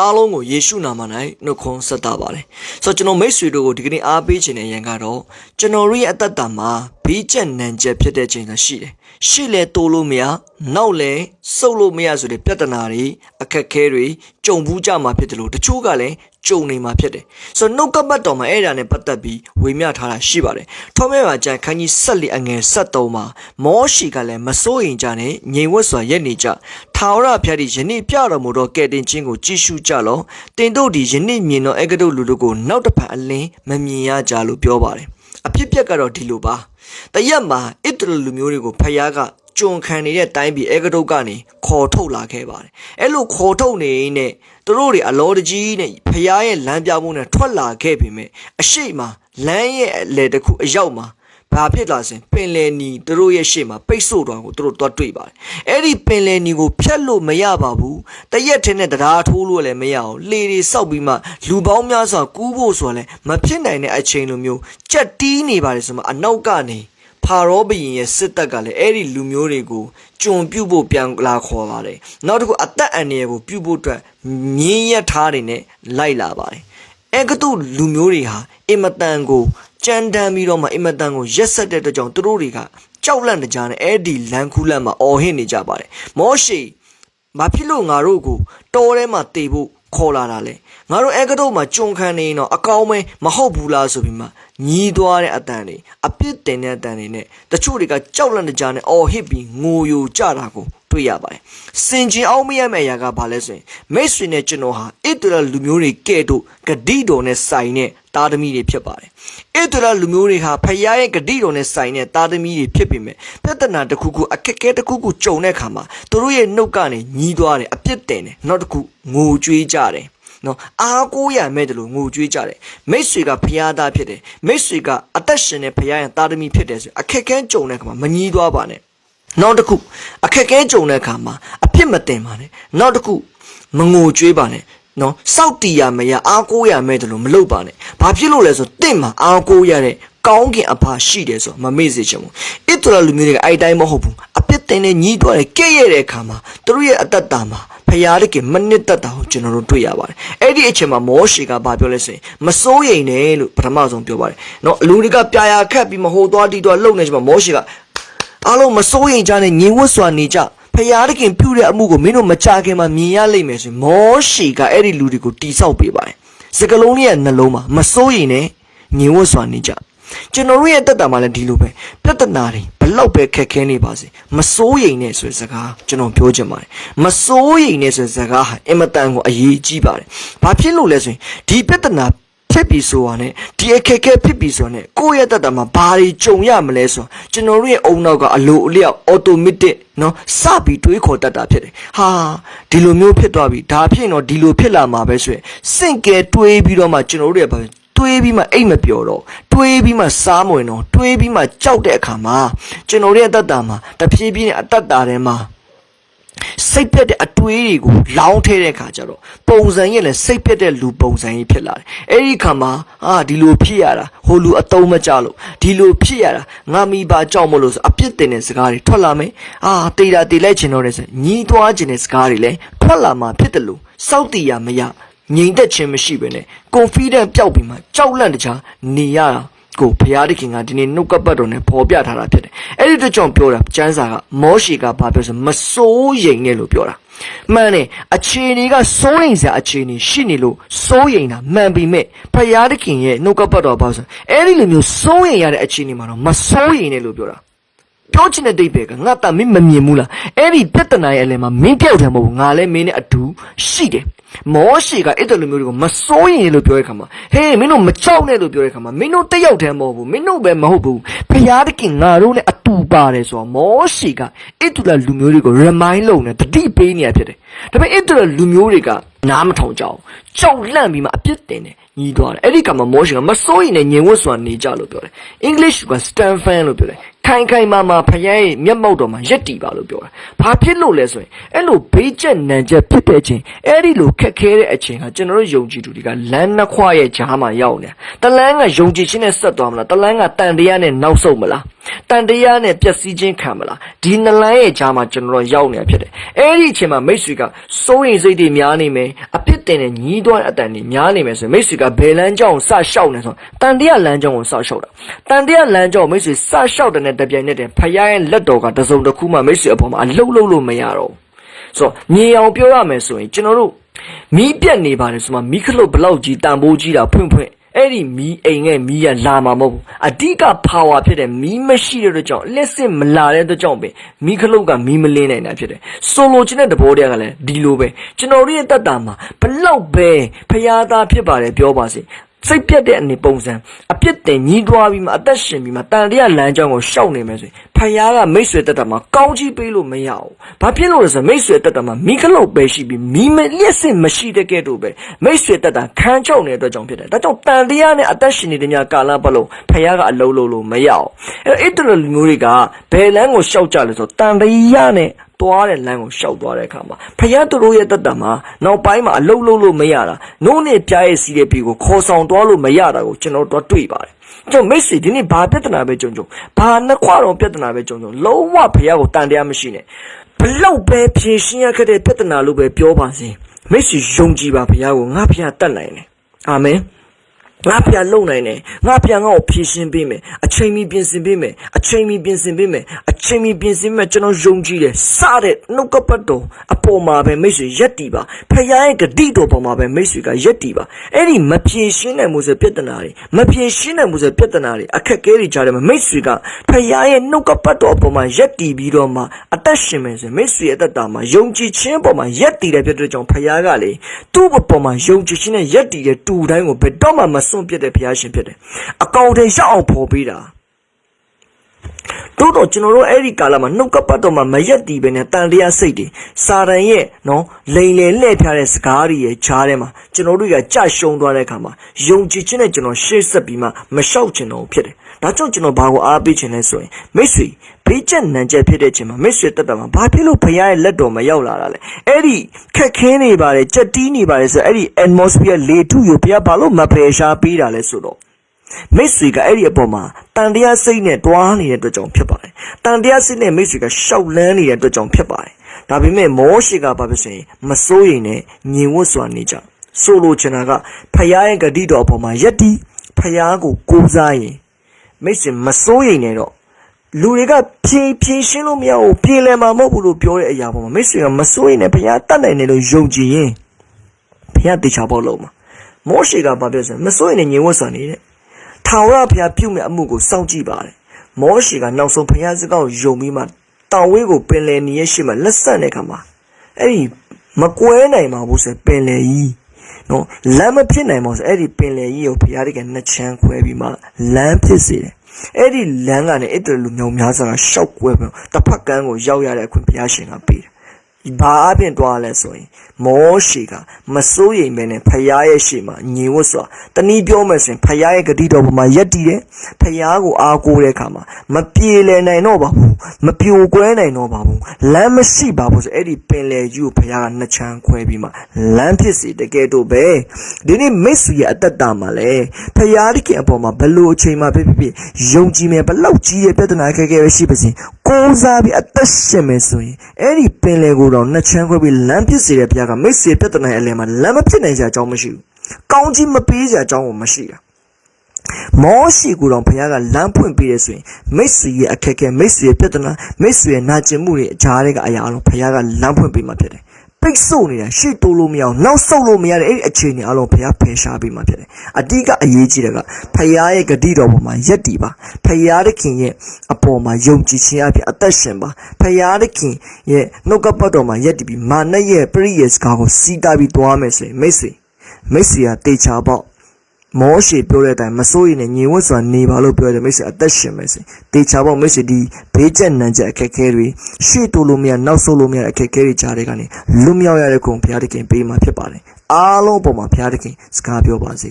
အားလုံးကိုယေရှုနာမ၌နှုတ်ခွန်းဆက်တာပါတယ်ဆိုတော့ကျွန်တော်မိတ်ဆွေတို့ကိုဒီကနေ့အားပေးခြင်းနဲ့ရန်ကတော့ကျွန်တော်ရဲ့အသက်တာမှာ ဘေးကျက်နံကျက်ဖြစ်တဲ့ချိန်သာရှိတယ်ရှေ့လဲတိုးလို့မရနောက်လဲစုပ်လို့မရဆိုတဲ့ပြဿနာတွေအခက်အခဲတွေကြုံဘူးကြမှာဖြစ်တယ်လို့တချို့ကလည်းကြုံနေမှာဖြစ်တယ်ဆိုတော့နှုတ်ကပတ်တော်မှာအဲ့ဒါနဲ့ပတ်သက်ပြီးဝေမျှထားတာရှိပါတယ်ထောမဲပါကြံခန်းကြီးဆက်လီအငယ်73မှာမောရှိကလည်းမစိုးရင်ကြနဲ့ငြိမ်ဝတ်စွာရက်နေကြထာဝရဘုရားသည်ယနေ့ပြတော်မူသောကဲ့တင်ခြင်းကိုကြည့်ရှုကြလောတင်တို့သည်ယနေ့မြင်သောအကတုလူတို့ကိုနောက်တစ်ဖန်အလင်းမမြင်ရကြလို့ပြောပါတယ်အဖြစ်ပြက်ကတော့ဒီလိုပါ တရက်မှာအစ်တရလူမျိုးတွေကိုဖယားကကြုံခံနေတဲ့တိုင်းပြည်အေကတုတ်ကနေခေါ်ထုတ်လာခဲ့ပါတယ်အဲ့လိုခေါ်ထုတ်နေရင်နဲ့သူတို့တွေအလောတကြီးနဲ့ဖယားရဲ့လမ်းပြမှုနဲ့ထွက်လာခဲ့ပြီမဲ့အရှိမလမ်းရဲ့အလေတစ်ခုအရောက်မှာ ဘာဖြစ်လာစဉ်ပင်လယ်နီသူတို့ရဲ့ရှေ့မှာပိတ်ဆို့သွားကိုသူတို့တွားတွေ့ပါတယ်အဲ့ဒီပင်လယ်နီကိုဖြတ်လို့မရပါဘူးတရက်ထင်းနဲ့တရားထိုးလို့လည်းမရအောင်လေတွေစောက်ပြီးမှလူပေါင်းများစွာကူးဖို့ဆိုလည်းမဖြစ်နိုင်တဲ့အချိန်လိုမျိုးကြက်တီးနေပါတယ်ဆိုမှအနောက်ကနေဖာရောဘုရင်ရဲ့စစ်တပ်ကလည်းအဲ့ဒီလူမျိုးတွေကိုကြုံပြုတ်ဖို့ပြန်လာခေါ်ပါတယ်နောက်တစ်ခုအသက်အန္တရာယ်ကိုပြုတ်ဖို့အတွက်မြင်းရထားတွေနဲ့လိုက်လာပါတယ် အဲကတုလူမျိုးတွေဟာအင်မတန်ကိုကြမ်းတမ်းပြီးတော့မှအင်မတန်ကိုရက်ဆက်တဲ့အတွက်ကြောင့်သူတို့တွေကကြောက်လန့်တကြားနဲ့အဲ့ဒီလန်ခူးလန့်မှာအော်ဟစ်နေကြပါတယ်မောရှိဘာဖြစ်လို့ငါတို့ကိုတောထဲမှာတေဖို့ခေါ်လာတာလဲ ငါတို့အဲကတုမှာကြုံခံနေရင်တော့အကောင်းမဲမဟုတ်ဘူးလားဆိုပြီးမှညီးသွားတဲ့အတန်တွေအပြစ်တင်တဲ့အတန်တွေနဲ့တချို့တွေကကြောက်လန့်တကြားနဲ့အော်ဟစ်ပြီးငိုယိုကြတာကိုတွေ့ရပါတယ်စင်ကျင်အောင်မရမယ့်အရာကဘာလဲဆိုရင်မိတ်ဆွေနဲ့ကျွန်တော်ဟာဣတရလူမျိုးတွေကဲ့သို့ဂတိတော်နဲ့ဆိုင်တဲ့တာသမီတွေဖြစ်ပါတယ်ဣတရလူမျိုးတွေဟာဖခင်ရဲ့ဂတိတော်နဲ့ဆိုင်တဲ့တာသမီတွေဖြစ်ပေမဲ့ပြဿနာတစ်ခုခုအခက်အခဲတစ်ခုခုကြုံတဲ့အခါမှာသူတို့ရဲ့နှုတ်ကနေညီးသွားတယ်အပြစ်တင်တယ်နောက်တစ်ခုငိုကြွေးကြတယ် နော်အားကိုးရမဲ့တယ်လို့ငိုကြွေးကြတယ်မိတ်ဆွေကဖရားသားဖြစ်တယ်မိတ်ဆွေကအသက်ရှင်တဲ့ဖရားရဲ့တာသမီဖြစ်တယ်ဆိုအခက်အခဲကြုံတဲ့အခါမှာမညီးသွားပါနဲ့နောက်တစ်ခုအခက်အခဲကြုံတဲ့အခါမှာအပြစ်မတင်ပါနဲ့နောက်တစ်ခုမငိုကြွေးပါနဲ့နော်စောက်တီရမရအားကိုးရမဲ့တယ်လို့မလုပ်ပါနဲ့ဘာဖြစ်လို့လဲဆိုတင့်မှာအားကိုးရတဲ့ကောင်းကင်အဖာရှိတယ်ဆိုမမေ့စေချင်ဘူးဣတရလူမျိုးတွေကအဲ့တိုင်းမဟုတ်ဘူးအပြစ် တင်နဲ့ညီးသွားတယ်ကဲ့ရဲ့တဲ့အခါမှာသူတို့ရဲ့အတ္တတာမှာဖရာတကယ်မနစ်သက်တာကိုကျွန်တော်တို့တွေ့ရပါတယ်အဲ့ဒီအချိန်မှာမောရှေကဘာပြောလဲဆိုရင်မစိုးရိမ်နဲ့လို့ပထမဆုံးပြောပါတယ်နော်လူတွေကပြာရာခတ်ပြီးမဟိုသွားတီသွားလှုပ်နေချိန်မှာမောရှေကအားလုံးမစိုးရိမ်ကြနဲ့ညီဝတ်စွာနေကြဖရာတခင်ပြုတဲ့အမှုကိုမင်းတို့မကြခင်မှာမြင်ရလိမ့်မယ်ဆိုရင်မောရှေကအဲ့ဒီလူတွေကိုတိဆောက်ပေးပါတယ်စကလုံးလေးရဲ့နှလုံးမှာမစိုးရိမ်နဲ့ညီဝတ်စွာနေကြ ကျွန်တော်တို့ရဲ့တက်တာမှလည်းဒီလိုပဲပြဿနာတွေဘလောက်ပဲခက်ခဲနေပါစေမစိုးရိမ်နဲ့ဆိုတဲ့စကားကျွန်တော်ပြောချင်ပါတယ်မစိုးရိမ်နဲ့ဆိုတဲ့စကားဟာအင်မတန်ကိုအရေးကြီးပါတယ်ဘာဖြစ်လို့လဲဆိုရင်ဒီပြဿနာဖြစ်ပြီဆိုတာနဲ့ဒီအခက်အခဲဖြစ်ပြီဆိုတာနဲ့ကိုယ့်ရဲ့တက်တာမှာဘာတွေကြုံရမလဲဆိုတော့ကျွန်တော်တို့ရဲ့အုံနောက်ကအလိုအလျောက် automatic နော်စပြီးတွေးခေါ်တတ်တာဖြစ်တယ်ဟာဒီလိုမျိုးဖြစ်သွားပြီဒါဖြစ်ရင်တော့ဒီလိုဖြစ်လာမှာပဲဆိုရင်စင့်ကဲတွေးပြီးတော့မှကျွန်တော်တို့ရဲ့ဘာ တွေးပြီးမှအိတ်မပျော်တော့တွေးပြီးမှစားမဝင်တော့တွေးပြီးမှကြောက်တဲ့အခါမှာကျွန်တော်ရဲ့အတ္တတာမှာတဖြည်းဖြည်းနဲ့အတ္တတာထဲမှာစိတ်ပြက်တဲ့အတွေးတွေကိုလောင်းထဲတဲ့အခါကျတော့ပုံစံရဲ့လည်းစိတ်ပြက်တဲ့လူပုံစံကြီးဖြစ်လာတယ်။အဲ့ဒီအခါမှာအာဒီလိုဖြစ်ရတာဟိုလူအတုံးမကြလို့ဒီလိုဖြစ်ရတာငါမိပါကြောက်မလို့ဆိုအပြစ်တင်တဲ့စကားတွေထွက်လာမယ်။အာတေးတာတေးလိုက်ချင်တော့တဲ့ဆိုညီးသွားခြင်းတဲ့စကားတွေလည်းထွက်လာမှာဖြစ်တယ်လို့စောက်တီရမရ ငြိမ်သက်ခြင်းမရှိဘဲနဲ့ confident ပျောက်ပြီးမှကြောက်လန့်တကြားနေရတာကိုဘုရားသခင်ကဒီနေ့နှုတ်ကပတ်တော်နဲ့ပေါ်ပြထားတာဖြစ်တယ်။အဲ့ဒီတကြောင်ပြောတာကျမ်းစာကမောရှေကဘာပြောဆိုမစိုးရိမ်နဲ့လို့ပြောတာ။မှန်တယ်အခြေအနေကစိုးရိမ်စရာအခြေအနေရှိနေလို့စိုးရိမ်တာမှန်ပြီမဲ့ဘုရားသခင်ရဲ့နှုတ်ကပတ်တော်ဘာဆိုအဲ့ဒီလိုမျိုးစိုးရိမ်ရတဲ့အခြေအနေမှာတော့မစိုးရိမ်နဲ့လို့ပြောတာ။ ပြောချင်တဲ့ဒိတ်ပဲကငါတမင်းမမြင်ဘူးလားအဲ့ဒီပြဿနာရဲ့အလယ်မှာမင်းတယောက်တည်းမဟုတ်ဘူးငါလည်းမင်းနဲ့အတူရှိတယ်မောရှေကအဲ့တလူမျိုးတွေကိုမစိုးရင်လို့ပြောတဲ့ခါမှာဟေးမင်းတို့မကြောက်နဲ့လို့ပြောတဲ့ခါမှာမင်းတို့တယောက်တည်းမဟုတ်ဘူးမင်းတို့ပဲမဟုတ်ဘူးဖျားတခင်ငါတို့နဲ့အတူပါတယ်ဆိုတော့မောရှေကအဲ့တလူမျိုးတွေကို remind လုပ်နေတတိပေးနေရဖြစ်တယ်ဒါပေမဲ့အဲ့တလူမျိုးတွေကနားမထောင်ကြအောင်ကြောက်လန့်ပြီးမှအပြစ်တင်တယ်ညီးသွားတယ်အဲ့ဒီကမှာမောရှေကမစိုးရင်နဲ့ညင်ဝတ်စွာနေကြလို့ပြောတယ် English က stand fan လို့ပြောတယ် ခိုင်ခိုင်မာမာဖျားရဲ့မျက်မှောက်တော်မှာရက်တီပါလို့ပြောတာဘာဖြစ်လို့လဲဆိုရင်အဲ့လိုဘေးကျက်နံကျက်ဖြစ်တဲ့အချိန်အဲ့ဒီလိုခက်ခဲတဲ့အချိန်ကကျွန်တော်တို့ယုံကြည်သူတွေကလမ်းနှစ်ခွရဲ့ကြားမှာရောက်နေတာတလန်းကယုံကြည်ခြင်းနဲ့ဆက်သွားမလားတလန်းကတန်တရားနဲ့နောက်ဆုတ်မလားတန်တရားနဲ့ပျက်စီးခြင်းခံမလားဒီနလန်းရဲ့ကြားမှာကျွန်တော်တို့ရောက်နေတာဖြစ်တယ်အဲ့ဒီအချိန်မှာမိတ်ဆွေကစိုးရိမ်စိတ်တွေများနေမယ်အပြစ် တင်တဲ့ညီးတွန်းအတန်တွေများနေမယ်ဆိုရင်မိတ်ဆွေကဘယ်လမ်းကြောင်းကိုစလျှောက်နေဆိုတန်တရားလမ်းကြောင်းကိုစလျှောက်တာတန်တရားလမ်းကြောင်းကိုမိတ်ဆွေစလျှောက်တဲ့နဲ့တပြိုင်နက်တည်းဖခင်ရဲ့လက်တော်ကတစုံတစ်ခုမှမိတ်ဆွေအပေါ်မှာအလုတ်လုတ်လို့မရတော့ဘူးဆိုတော့ညီအောင်ပြောရမယ်ဆိုရင်ကျွန်တော်တို့မီးပြတ်နေပါတယ်ဆိုမှမီးခလုတ်ဘလောက်ကြီးတန်ဖိုးကြီးတာဖွင့်ဖွင့် အဲ့ဒီမီးအိမ်နဲ့မီးကလာမှာမဟုတ်ဘူးအဓိက power ဖြစ်တဲ့မီးမရှိတဲ့အတွက်ကြောင့်လက်စစ်မလာတဲ့အတွက်ကြောင့်ပဲမီးခလုတ်ကမီးမလင်းနိုင်တာဖြစ်တယ်ဆိုလိုချင်တဲ့သဘောတရားကလည်းဒီလိုပဲကျွန်တော်တို့ရဲ့တက်တာမှာဘလောက်ပဲဖရာသားဖြစ်ပါတယ်ပြောပါစေစိတ်ပြတ်တဲ့အနေပုံစံအပြစ်တင်ညီးတွားပြီးမှအသက်ရှင်ပြီးမှတန်တရားလမ်းကြောင်းကိုရှောက်နေမယ်ဆိုရင် ဖယားကမိတ်ဆွေတက်တာမှာကောင်းကြီးပေးလို့မရဘူး။ဘာဖြစ်လို့လဲဆိုတော့မိတ်ဆွေတက်တာမှာမိခလုတ်ပဲရှိပြီးမိမလျက်စစ်မရှိတဲ့ကဲ့သို့ပဲမိတ်ဆွေတက်တာခံကြောက်နေတဲ့အတွက်ကြောင့်ဖြစ်တယ်။ဒါကြောင့်တန်တရားနဲ့အသက်ရှင်နေတဲ့ညကာလပတ်လုံးဖယားကအလုံးလုံးလို့မရဘူး။အဲတော့အဲ့တလူမျိုးတွေကဘယ်လမ်းကိုရှောက်ကြလဲဆိုတော့တန်တရားနဲ့သွားတဲ့လမ်းကိုရှောက်သွားတဲ့အခါမှာဖယားသူတို့ရဲ့တက်တာမှာနောက်ပိုင်းမှာအလုံးလုံးလို့မရတာနိုးနဲ့ပြားရဲ့စီးတဲ့ပြီကိုခေါ်ဆောင်သွားလို့မရတာကိုကျွန်တော်တို့တွေ့ပါတယ် ကျွန်တော်မိတ်ဆွေဒီနေ့ဘာပြဿနာပဲကြုံကြုံဘာနှစ်ခွတော့ပြဿနာပဲကြုံကြုံလုံးဝဖယားကိုတန်တရားမရှိနဲ့ဘလောက်ပဲဖြေရှင်းရခဲ့တဲ့ပြဿနာလို့ပဲပြောပါစေမိတ်ဆွေယုံကြည်ပါဖယားကိုငါဖယားတတ်နိုင်တယ်အာမင် ငါဖျားလုံနိုင်တယ်ငါဖျားငါ့ကိုဖြည့်ရှင်းပေးမယ်အချိန်မီပြင်ဆင်ပေးမယ်အချိန်မီပြင်ဆင်ပေးမယ်အချိန်မီပြင်ဆင်မယ်ကျွန်တော်ယုံကြည်တယ်စတဲ့နှုတ်ကပတ်တော်အပေါ်မှာပဲမိတ်ဆွေရက်တီပါဖျားရဲ့ဂတိတော်ပေါ်မှာပဲမိတ်ဆွေကရက်တီပါအဲ့ဒီမဖြည့်ရှင်းနိုင်မှုဆိုပြဿနာတွေမဖြည့်ရှင်းနိုင်မှုဆိုပြဿနာတွေအခက်အခဲတွေကြားထဲမှာမိတ်ဆွေကဖျားရဲ့နှုတ်ကပတ်တော်အပေါ်မှာရက်တီပြီးတော့မှအသက်ရှင်မယ်ဆိုမိတ်ဆွေရဲ့အသက်တာမှာယုံကြည်ခြင်းပေါ်မှာရက်တီတယ်ဖြစ်တဲ့ကြောင့်ဖျားကလေသူ့အပေါ်မှာယုံကြည်ခြင်းနဲ့ရက်တီတဲ့တူတိုင်းကိုဘယ်တော့မှမစွန့်ပစ်တဲ့ဘုရားရှင်ဖြစ်တယ်အကောင်တွေရှောက်အောင်ဖော်ပေးတာတို့တော့ကျွန်တော်တို့အဲ့ဒီကာလမှာနှုတ်ကပတ်တော်မှာမရက်တီးပဲနဲ့တန်တရားစိတ်တွေစာရန်ရဲ့နော်လိန်လေလှည့်ဖျားတဲ့စကားတွေရဲ့ခြားထဲမှာကျွန်တော်တို့ကကြရှုံသွားတဲ့အခါမှာယုံကြည်ခြင်းနဲ့ကျွန်တော်ရှေ့ဆက်ပြီးမှမလျှောက်ချင်တော့ဘူးဖြစ်တယ် ဒါကြောင့်ကျွန်တော်ဘာကိုအားပေးခြင်းလဲဆိုရင်မိတ်ဆွေဘေးချက်နံချက်ဖြစ်တဲ့ချိန်မှာမိတ်ဆွေတက်တာမှာဘာဖြစ်လို့ဘုရားရဲ့လက်တော်မရောက်လာတာလဲအဲ့ဒီခက်ခဲနေပါတယ်ကြက်တီးနေပါတယ်ဆိုအဲ့ဒီ atmosphere လေထုကိုဘုရားဘာလို့မဖယ်ရှားပေးတာလဲဆိုတော့မိတ်ဆွေကအဲ့ဒီအပေါ်မှာတန်တရားစိတ်နဲ့တွားနေတဲ့အတွက်ကြောင့်ဖြစ်ပါတယ်။တန်တရားစိတ်နဲ့မိတ်ဆွေကရှောက်လန်းနေတဲ့အတွက်ကြောင့်ဖြစ်ပါတယ်။ဒါပေမဲ့မောရှိကဘာဖြစ်ဆိုရင်မစိုးရိမ်နဲ့ညင်ဝတ်စွာနေကြ။ဆိုလိုချင်တာကဖယားရဲ့ဂတိတော်အပေါ်မှာယက်တီဖယားကိုကိုးစားရင် မိတ်ဆွေမစိုးရိမ်နဲ့တော့လူတွေကဖြေးဖြေးရှင်းလို့မရဘူးပြေလည်မှာမဟုတ်ဘူးလို့ပြောတဲ့အရာပေါ်မှာမိတ်ဆွေကမစိုးရိမ်နဲ့ဖယားတတ်နိုင်တယ်လို့ယုံကြည်ရင်ဖယားတေချာဖို့လုံးမှာမောရှိကဘာဖြစ်ဆိုမစိုးရိမ်နဲ့ညင်ဝတ်စွာနေတဲ့ထာဝရဘုရားပြုမဲ့အမှုကိုစောင့်ကြည့်ပါတယ်။မောရှေကနောက်ဆုံးဘုရားစကားကိုယုံပြီးမှတောင်ဝေးကိုပင်လယ်နေရရှိမှလက်ဆက်တဲ့ခါမှာအဲ့ဒီမကွဲနိုင်ပါဘူးဆိုပင်လယ်ကြီး နော်လမ်းမဖြစ်နိုင်ပါဘူးဆိုအဲ့ဒီပင်လယ်ကြီးကိုဘုရားတကယ်နှစ်ချမ်းခွဲပြီးမှလမ်းဖြစ်စေတယ်။အဲ့ဒီလမ်းကနေအဲ့တလူမျိုးများစွာကရှောက်ကွဲပြီးတစ်ဖက်ကန်းကိုရောက်ရတဲ့အခွင့်ဘုရားရှင်ကပေးတယ် ဘာအပြင်တွားလဲဆိုရင်မောရှေကမစိုးရိမ်ပဲနဲ့ဖယားရဲ့ရှေ့မှာညီဝတ်စွာတနည်းပြောမယ်ဆိုရင်ဖယားရဲ့ဂတိတော်ပေါ်မှာယက်တည်တယ်ဖယားကိုအားကိုးတဲ့အခါမှာမပြေလည်နိုင်တော့ပါဘူးမပြိုကွဲနိုင်တော့ပါဘူးလမ်းမရှိပါဘူးဆိုအဲ့ဒီပင်လေကြီးကိုဖယားကနှစ်ချမ်းခွဲပြီးမှလမ်းဖြစ်စီတကယ်တော့ပဲဒီနေ့မိတ်ဆွေရဲ့အသက်တာမှာလဲဖယားတခင်အပေါ်မှာဘလို့အချိန်မှဖြစ်ဖြစ်ဖြစ်ယုံကြည်မယ်ဘလောက်ကြီးတဲ့ပြဿနာခဲခဲပဲရှိပါစေကိုးစားပြီးအသက်ရှင်မယ်ဆိုရင်အဲ့ဒီပင်လေကိုတော့နှစ်ချမ်းခွဲပြီးလမ်းဖြစ်စေတဲ့ဘုရားကမိတ်ဆွေပြဿနာရဲ့အလယ်မှာလမ်းမဖြစ်နိုင်စရာအကြောင်းမရှိဘူးကောင်းကြီးမပေးစရာအကြောင်းကိုမရှိတာမောရှိကိုတော့ဘုရားကလမ်းဖွင့်ပေးတယ်ဆိုရင်မိတ်ဆွေရဲ့အခက်အခဲမိတ်ဆွေရဲ့ပြဿနာမိတ်ဆွေရဲ့နာကျင်မှုတွေအကြားတွေကအရာအလုံးဘုရားကလမ်းဖွင့်ပေးမှဖြစ်တယ် ပိတ်ဆို့နေတာရှေ့တိုးလို့မရအောင်နောက်ဆုတ်လို့မရတဲ့အဲ့ဒီအခြေအနေအလုံးဘုရားဖယ်ရှားပေးမှဖြစ်တယ်အတိကအရေးကြီးတယ်ကဘုရားရဲ့ဂတိတော်ပေါ်မှာယက်တည်ပါဘုရားသခင်ရဲ့အပေါ်မှာယုံကြည်ခြင်းအပြင်အသက်ရှင်ပါဘုရားသခင်ရဲ့နှုတ်ကပတ်တော်မှာယက်တည်ပြီးမာနရဲ့ပရိယေစကားကိုစီးတာပြီးသွားမယ်ဆိုရင်မိတ်ဆွေမိတ်ဆွေကတေချာပေါ့ မောရှေပြောတဲ့အတိုင်းမစိုးရင်လည်းညီဝတ်စွာနေပါလို့ပြောတယ်မိတ်ဆွေအသက်ရှင်မယ်ဆိုရင်တေချာပေါ့မိတ်ဆွေဒီဘေးကျက်နံကျက်အခက်အခဲတွေရှေ့တိုးလို့မရနောက်ဆုတ်လို့မရအခက်အခဲတွေကြားတွေကနေလွတ်မြောက်ရတဲ့ခုံဘုရားသခင်ပေးမှာဖြစ်ပါတယ်အားလုံးပုံမှာဘုရားသခင်စကားပြောပါစေ